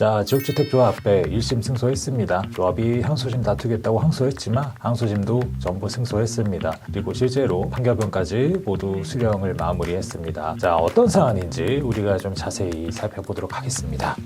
자, 지역주택조합에 1심 승소했습니다. 조합이 항소심 다투겠다고 항소했지만 항소심도 전부 승소했습니다. 그리고 실제로 판결문까지 모두 수령을 마무리했습니다. 자, 어떤 사안인지 우리가 좀 자세히 살펴보도록 하겠습니다.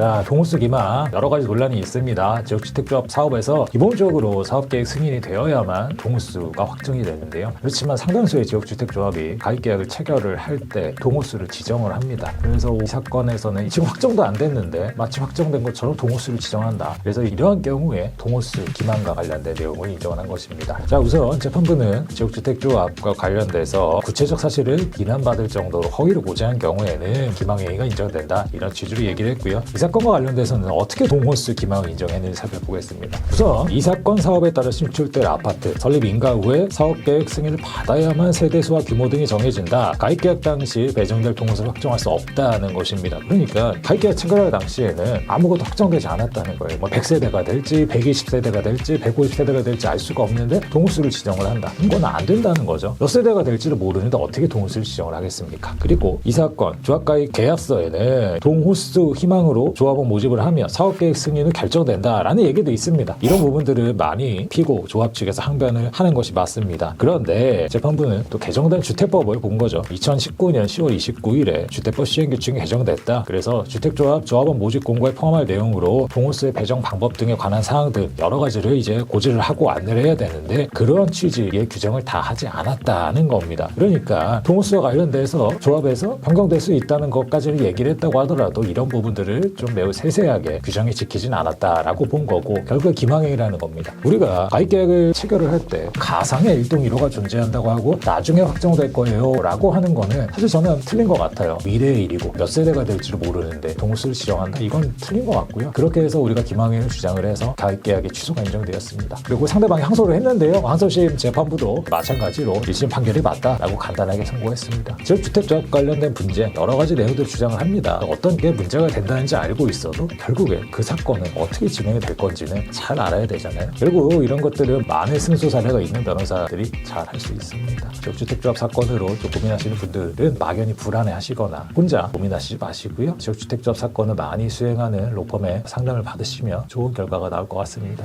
자, 동호수 기망 여러 가지 논란이 있습니다. 지역주택조합 사업에서 기본적으로 사업계획 승인이 되어야만 동호수가 확정이 되는데요. 그렇지만 상당수의 지역주택조합이 가입계약을 체결을 할 때 동호수를 지정을 합니다. 그래서 이 사건에서는 지금 확정도 안 됐는데 마치 확정된 것처럼 동호수를 지정한다. 그래서 이러한 경우에 동호수 기망과 관련된 내용을 인정을 한 것입니다. 자, 우선 재판부는 지역주택조합과 관련돼서 구체적 사실을 비난받을 정도로 허위를 고지한 경우에는 기망행위가 인정된다. 이런 취지로 얘기를 했고요. 이 사건과 관련돼서는 어떻게 동호수 기망을 인정했는지 살펴보겠습니다. 우선 이 사건 사업에 따라 신축될 아파트 설립 인가 후에 사업계획 승인을 받아야만 세대수와 규모 등이 정해진다. 가입계약 당시 배정될 동호수를 확정할 수 없다는 것입니다. 그러니까 가입계약 체결할 당시에는 아무것도 확정되지 않았다는 거예요. 뭐 100세대가 될지 120세대가 될지 150세대가 될지 알 수가 없는데 동호수를 지정을 한다. 이건 안 된다는 거죠. 몇 세대가 될지를 모르는데 어떻게 동호수를 지정을 하겠습니까? 그리고 이 사건 조합가입 계약서에는 동호수 희망으로 조합원 모집을 하며 사업계획 승인을 결정된다라는 얘기도 있습니다. 이런 부분들을 많이 피고 조합 측에서 항변을 하는 것이 맞습니다. 그런데 재판부는 또 개정된 주택법을 본 거죠. 2019년 10월 29일에 주택법 시행규칙이 개정됐다. 그래서 주택조합 조합원 모집 공고에 포함할 내용으로 동호수의 배정 방법 등에 관한 사항들 여러 가지를 이제 고지를 하고 안내를 해야 되는데 그런 취지의 규정을 다 하지 않았다는 겁니다. 그러니까 동호수와 관련돼서 조합에서 변경될 수 있다는 것까지는 얘기를 했다고 하더라도 이런 부분들을 좀 매우 세세하게 규정이 지키진 않았다라고 본 거고 결국 기망행위라는 겁니다. 우리가 가입계약을 체결을 할 때 가상의 일동 1호가 존재한다고 하고 나중에 확정될 거예요 라고 하는 거는 사실 저는 틀린 것 같아요. 미래의 일이고 몇 세대가 될지를 모르는데 동호수를 지정한다 이건 틀린 것 같고요. 그렇게 해서 우리가 기망행위를 주장을 해서 가입계약의 취소가 인정되었습니다. 그리고 상대방이 항소를 했는데요. 항소심 재판부도 마찬가지로 1심 판결이 맞다라고 간단하게 선고했습니다. 즉 주택조합 관련된 분쟁 여러 가지 내용들 주장을 합니다. 어떤 게 문제가 된다는지 알고 있어도 결국에 그 사건은 어떻게 진행이 될 건지는 잘 알아야 되잖아요. 그리고 이런 것들은 많은 승소 사례가 있는 변호사들이 잘 할 수 있습니다. 지역주택조합 사건으로 좀 고민하시는 분들은 막연히 불안해하시거나 혼자 고민하시지 마시고요. 지역주택조합 사건을 많이 수행하는 로펌의 상담을 받으시면 좋은 결과가 나올 것 같습니다.